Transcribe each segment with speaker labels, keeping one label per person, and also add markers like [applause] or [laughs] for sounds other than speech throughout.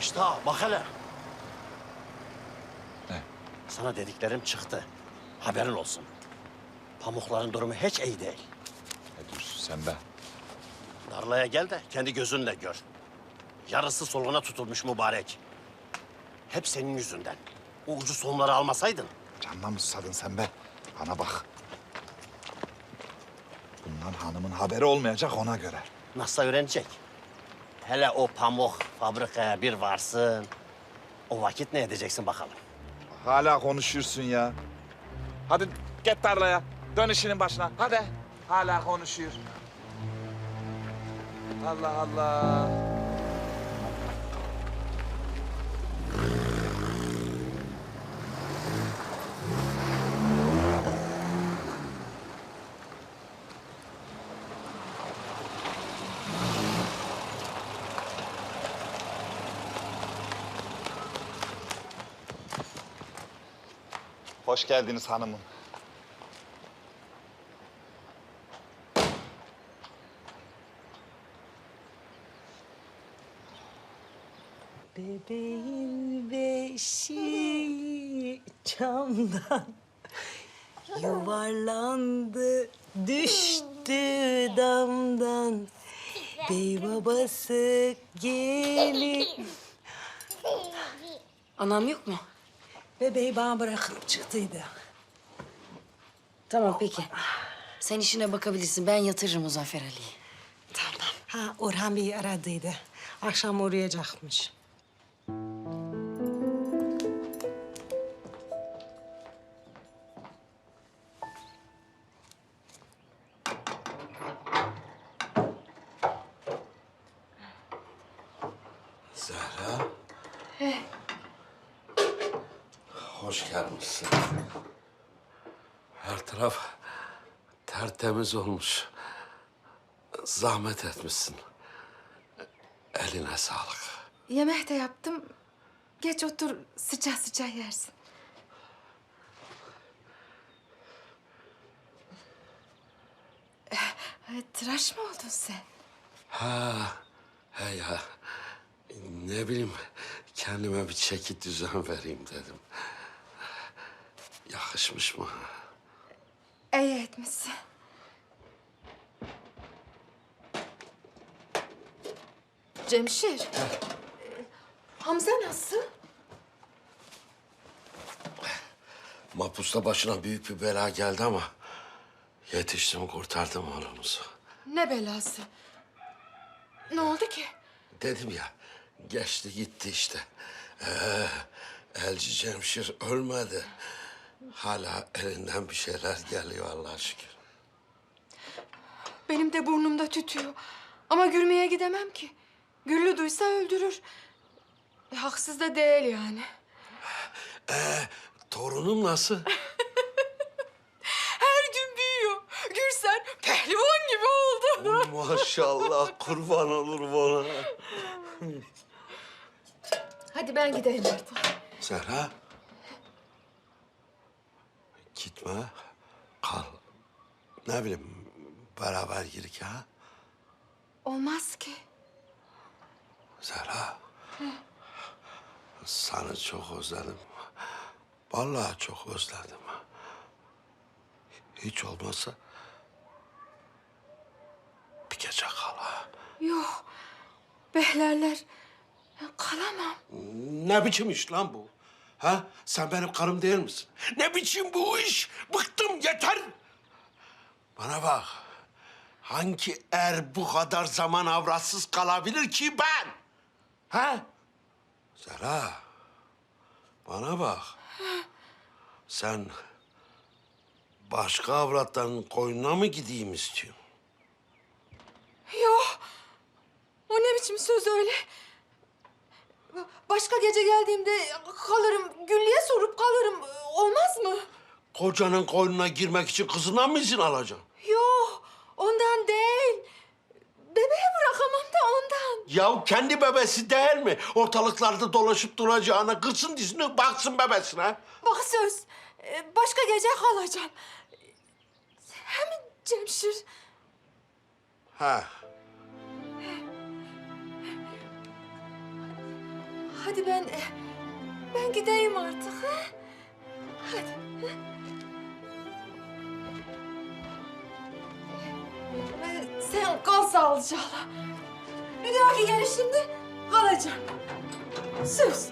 Speaker 1: İşte ha, bak hele.
Speaker 2: Ne?
Speaker 1: Sana dediklerim çıktı. Haberin olsun. Pamukların durumu hiç iyi değil.
Speaker 2: Ne diyorsun sen be?
Speaker 1: Darlaya gel de kendi gözünle gör. Yarısı soluna tutulmuş mübarek. Hep senin yüzünden. O ucu sonları almasaydın.
Speaker 2: Canına mı susadın sen be? Bana bak. Bundan hanımın haberi olmayacak ona göre.
Speaker 1: Nasıl öğrenecek? Hele o pamuk fabrikaya bir varsın. O vakit ne edeceksin bakalım.
Speaker 2: Hala konuşuyorsun ya. Hadi git tarlaya. Dön işinin başına. Hadi. Hala konuşuyor. Allah Allah. Hoş geldiniz hanımım.
Speaker 3: Bebeğin beşi camdan yuvarlandı, düştü damdan. Bey babası gelin.
Speaker 4: Anam yok mu?
Speaker 3: Bebeği bana bırakıp çıktıydı.
Speaker 4: Tamam peki. Sen işine bakabilirsin. Ben yatırırım Muzaffer Ali'yi.
Speaker 3: Tamam. Ha Orhan Bey aradıydı. Akşam uğrayacakmış.
Speaker 5: Zehra. Hoş gelmişsin. Her taraf tertemiz olmuş. Zahmet etmişsin. Eline sağlık.
Speaker 6: Yemek de yaptım. Geç otur sıcak sıcak yersin. Eh, Tıraş mı oldun sen?
Speaker 5: Ha, he ya. Ne bileyim, kendime bir çeki düzen vereyim dedim. Yakışmış mı?
Speaker 6: İyi etmişsin. Cemşir. e, Hamza nasıl?
Speaker 5: Mahpusta başına büyük bir bela geldi ama... ...yetiştim, kurtardım oğlumuzu.
Speaker 6: Ne belası? Ne oldu ki?
Speaker 5: Dedim ya, geçti gitti işte. Ee, Elci Cemşir ölmedi. Hala elinden bir şeyler geliyor Allah'a şükür.
Speaker 6: Benim de burnumda tütüyor. Ama gülmeye gidemem ki. Güllü duysa öldürür. E, haksız da değil yani.
Speaker 5: Torunum nasıl? [laughs]
Speaker 6: Her gün büyüyor. Gürsen pehlivan gibi oldu.
Speaker 5: Maşallah kurban olur bana.
Speaker 6: Hadi ben gideyim artık.
Speaker 5: Zehra. Gitme. Kal. Ne bileyim beraber girik ha.
Speaker 6: Olmaz ki.
Speaker 5: Zehra. Seni çok özledim. Vallahi çok özledim. Hiç olmazsa bir gece kal ha.
Speaker 6: Yok. Behlerler. Ben kalamam.
Speaker 5: Ne biçim iş lan bu? Ha? Sen benim karım değil misin? Ne biçim bu iş? Bıktım yeter. Bana bak. Hangi er bu kadar zaman avratsız kalabilir ki ben? Ha? Zara. Bana bak. Sen başka avratların koynuna mı gideyim istiyorsun?
Speaker 6: Yok. O ne biçim söz öyle? Başka gece geldiğimde kalırım. Güllü'ye sorup kalırım. Olmaz mı?
Speaker 5: Kocanın koynuna girmek için kızından mı izin alacaksın?
Speaker 6: Yok. Ondan değil. Bebeği bırakamam da ondan.
Speaker 5: Ya kendi bebesi değil mi? Ortalıklarda dolaşıp duracağına kırsın dizini baksın bebesine.
Speaker 6: Bak söz. e, Başka gece kalacağım. Hem Cemşir.
Speaker 5: Ha.
Speaker 6: Hadi ben eh, ben gideyim artık. Ha? Hadi. Eh, Sen kal sağlıcakla. Bir dahaki gelişimde kalacağım. Söz.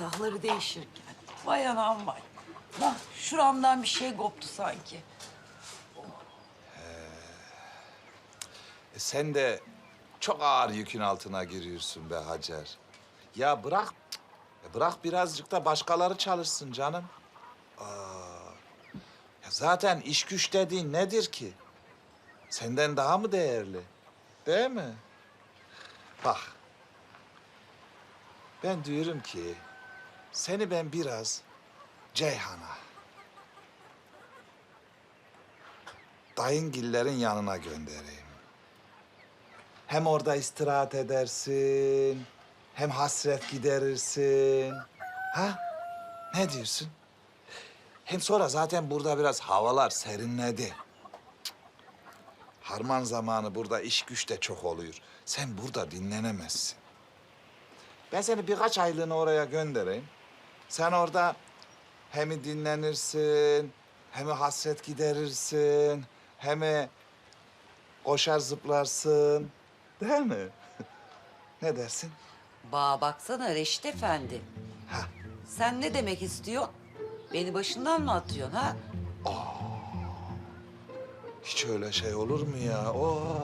Speaker 7: Yatakları değişirken. Vay anam vay. Bak şuramdan bir şey koptu sanki.
Speaker 2: E sen de çok ağır yükün altına giriyorsun be Hacer. Ya bırak, e bırak birazcık da başkaları çalışsın canım. Aa, zaten iş güç dediğin nedir ki? Senden daha mı değerli? Değil mi? Bak, ben diyorum ki seni ben biraz Ceyhan'a, dayıngillerin yanına göndereyim. Hem orada istirahat edersin, hem hasret giderirsin. Ha? Ne diyorsun? Hem sonra zaten burada biraz havalar serinledi. Harman zamanı burada iş güç de çok oluyor. Sen burada dinlenemezsin. Ben seni birkaç aylığına oraya göndereyim. Sen orada hem dinlenirsin, hem hasret giderirsin, hem koşar zıplarsın. Değil mi? [laughs] ne dersin?
Speaker 7: Bağa baksana Reşit Efendi.
Speaker 2: Ha.
Speaker 7: Sen ne demek istiyorsun? Beni başından mı atıyorsun ha?
Speaker 2: Hiç öyle şey olur mu ya? Oo.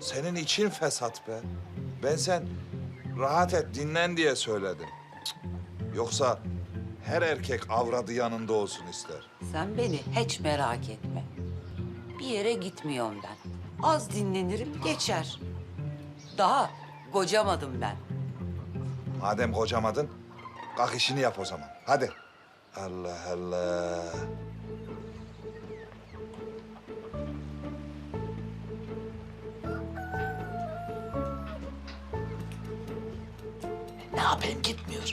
Speaker 2: Senin için fesat be. Ben sen rahat et, dinlen diye söyledim. Yoksa her erkek avradı yanında olsun ister.
Speaker 7: Sen beni hiç merak etme. Bir yere gitmiyorum ben. Az dinlenirim geçer. Daha kocamadım ben.
Speaker 2: Madem kocamadın, kalk işini yap o zaman. Hadi. Allah Allah. Ne yapayım gitmiyor.